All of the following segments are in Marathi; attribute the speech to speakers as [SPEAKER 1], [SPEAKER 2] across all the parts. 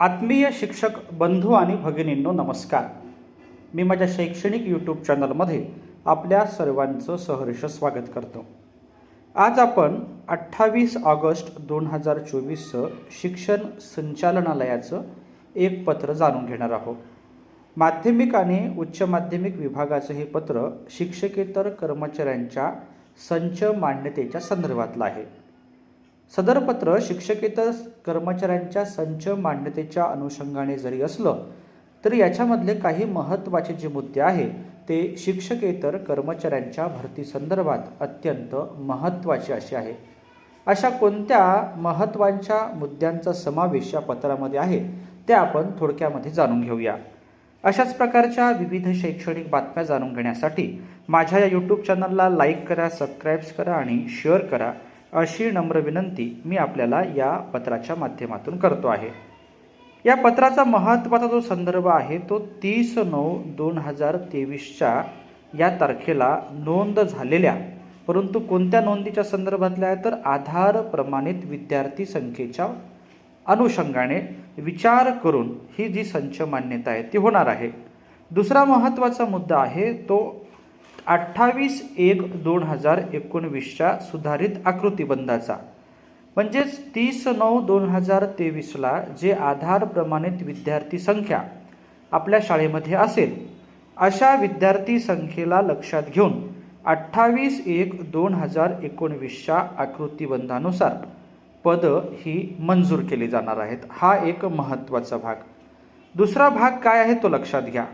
[SPEAKER 1] आत्मीय शिक्षक बंधू आणि भगिनींनो नमस्कार. मी माझ्या शैक्षणिक यूट्यूब चॅनलमध्ये आपल्या सर्वांचं सहर्ष स्वागत करतो. आज आपण अठ्ठावीस ऑगस्ट दोन हजार चोवीसचं शिक्षण संचालनालयाचं एक पत्र जाणून घेणार आहोत. माध्यमिक आणि उच्च माध्यमिक विभागाचं हे पत्र शिक्षकेतर कर्मचाऱ्यांच्या संच मान्यतेच्या संदर्भातलं आहे. सदर पत्र शिक्षकेतर कर्मचाऱ्यांच्या संच मान्यतेच्या अनुषंगाने जरी असलं तरी याच्यामधले काही महत्त्वाचे जे मुद्दे आहे ते शिक्षकेतर कर्मचाऱ्यांच्या भरती संदर्भात अत्यंत महत्त्वाचे असे आहे. अशा कोणत्या महत्त्वाच्या मुद्द्यांचा समावेश या पत्रामध्ये आहे ते आपण थोडक्यामध्ये जाणून घेऊया. अशाच प्रकारच्या विविध शैक्षणिक बातम्या जाणून घेण्यासाठी माझ्या या यूट्यूब चॅनलला लाईक करा सबस्क्राईब्स करा आणि शेअर करा. अशी नम्र विनंती मी आपल्याला या पत्राच्या माध्यमातून करतो आहे. या पत्राचा महत्त्वाचा जो संदर्भ आहे तो तीस नऊ दोन हजार तेवीसच्या या तारखेला नोंद झालेल्या परंतु कोणत्या नोंदीच्या संदर्भातल्या आहे तर आधार प्रमाणित विद्यार्थी संख्येच्या अनुषंगाने विचार करून ही जी संच मान्यता आहे ती होणार आहे. दुसरा महत्त्वाचा मुद्दा आहे तो अठ्ठावीस एक दोन हजार एकोणवीसच्या सुधारित आकृतीबंधाचा. म्हणजेच तीस नऊ दोन हजार तेवीसला जे आधार प्रमाणित विद्यार्थी संख्या आपल्या शाळेमध्ये असेल अशा विद्यार्थी संख्येला लक्षात घेऊन अठ्ठावीस एक दोन हजार एकोणवीसच्या आकृतीबंधानुसार पदं ही मंजूर केली जाणार आहेत. हा एक महत्त्वाचा भाग. दुसरा भाग काय आहे तो लक्षात घ्या.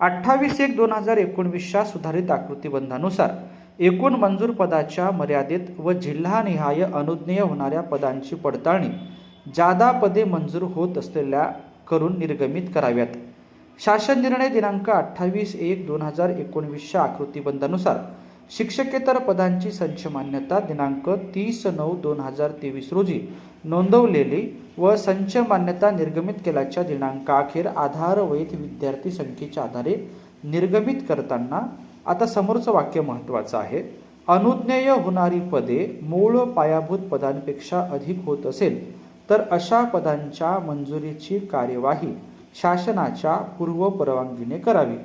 [SPEAKER 1] अठ्ठावीस एक दोन हजार एकोणवीसच्या सुधारित आकृतीबंधानुसार एकूण मंजूर पदाच्या मर्यादेत व जिल्हानिहाय अनुज्ञेय होणाऱ्या पदांची पडताळणी जादा पदे मंजूर होत असलेल्या करून निर्गमित कराव्यात. शासन निर्णय दिनांक अठ्ठावीस एक दोन हजार एकोणवीसच्या आकृतीबंधानुसार शिक्षकेतर पदांची संच मान्यता दिनांक तीस नऊ दोन हजार तेवीस रोजी नोंदवलेली व संच मान्यता निर्गमित केल्याच्या दिनांकाअखेर आधार वैध विद्यार्थी संख्येच्या आधारे निर्गमित करताना आता समोरचं वाक्य महत्त्वाचं आहे. अनुज्ञेय होणारी पदे मूळ पायाभूत पदांपेक्षा अधिक होत असेल तर अशा पदांच्या मंजुरीची कार्यवाही शासनाच्या पूर्व परवानगीने करावी.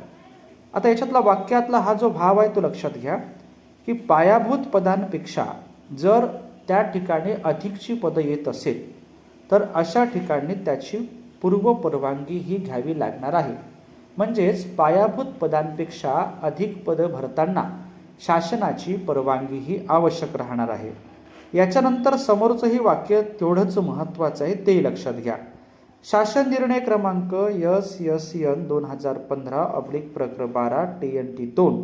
[SPEAKER 1] आता याच्यातला वाक्यातला हा जो भाव आहे तो लक्षात घ्या की पायाभूत पदांपेक्षा जर त्या ठिकाणी अधिकची पदं येत असेल तर अशा ठिकाणी त्याची पूर्व परवानगी ही घ्यावी लागणार आहे. म्हणजेच पायाभूत पदांपेक्षा अधिक पदं भरताना शासनाची परवानगी ही आवश्यक राहणार आहे. याच्यानंतर समोरचंही वाक्य तेवढंच महत्त्वाचं आहे तेही लक्षात घ्या. शासन निर्णय क्रमांक यस यस यन दोन हजार पंधरा अब्लिक प्रक्र बारा टी एन टी दोन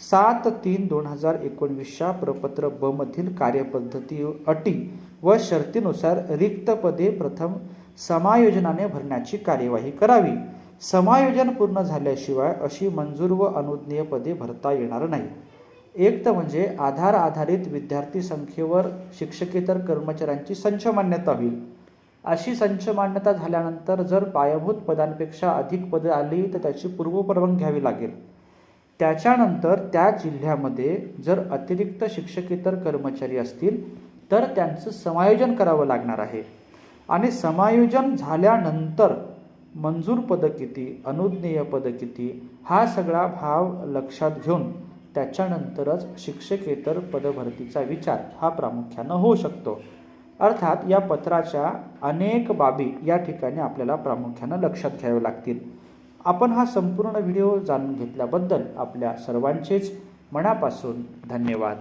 [SPEAKER 1] सात तीन दोन हजार एकोणवीसच्या प्रपत्र ब मधील कार्यपद्धती अटी व शर्तीनुसार रिक्त पदे प्रथम समायोजनाने भरण्याची कार्यवाही करावी. समायोजन पूर्ण झाल्याशिवाय अशी मंजूर व अनुज्ञेय पदे भरता येणार नाही. एक तर म्हणजे आधार आधारित विद्यार्थी संख्येवर शिक्षकेतर कर्मचाऱ्यांची संच मान्यता होईल. अशी संच मान्यता झाल्यानंतर जर पायाभूत पदांपेक्षा अधिक पदं आली तर त्याची पूर्वपरवानगी घ्यावी लागेल. त्याच्यानंतर त्या जिल्ह्यामध्ये जर अतिरिक्त शिक्षकेतर कर्मचारी असतील तर त्यांचं समायोजन करावं लागणार आहे. आणि समायोजन झाल्यानंतर मंजूर पदं किती अनुज्ञेय पदं किती हा सगळा भाव लक्षात घेऊन त्याच्यानंतरच शिक्षकेतर पदभरतीचा विचार हा प्रामुख्यानं होऊ शकतो. अर्थात या पत्राच्या अनेक बाबी या ठिकाणी आपल्याला प्रामुख्यानं लक्षात घ्याव्या लागतील. आपण हा संपूर्ण व्हिडिओ जाणून घेतल्याबद्दल आपल्या सर्वांचेच मनापासून धन्यवाद.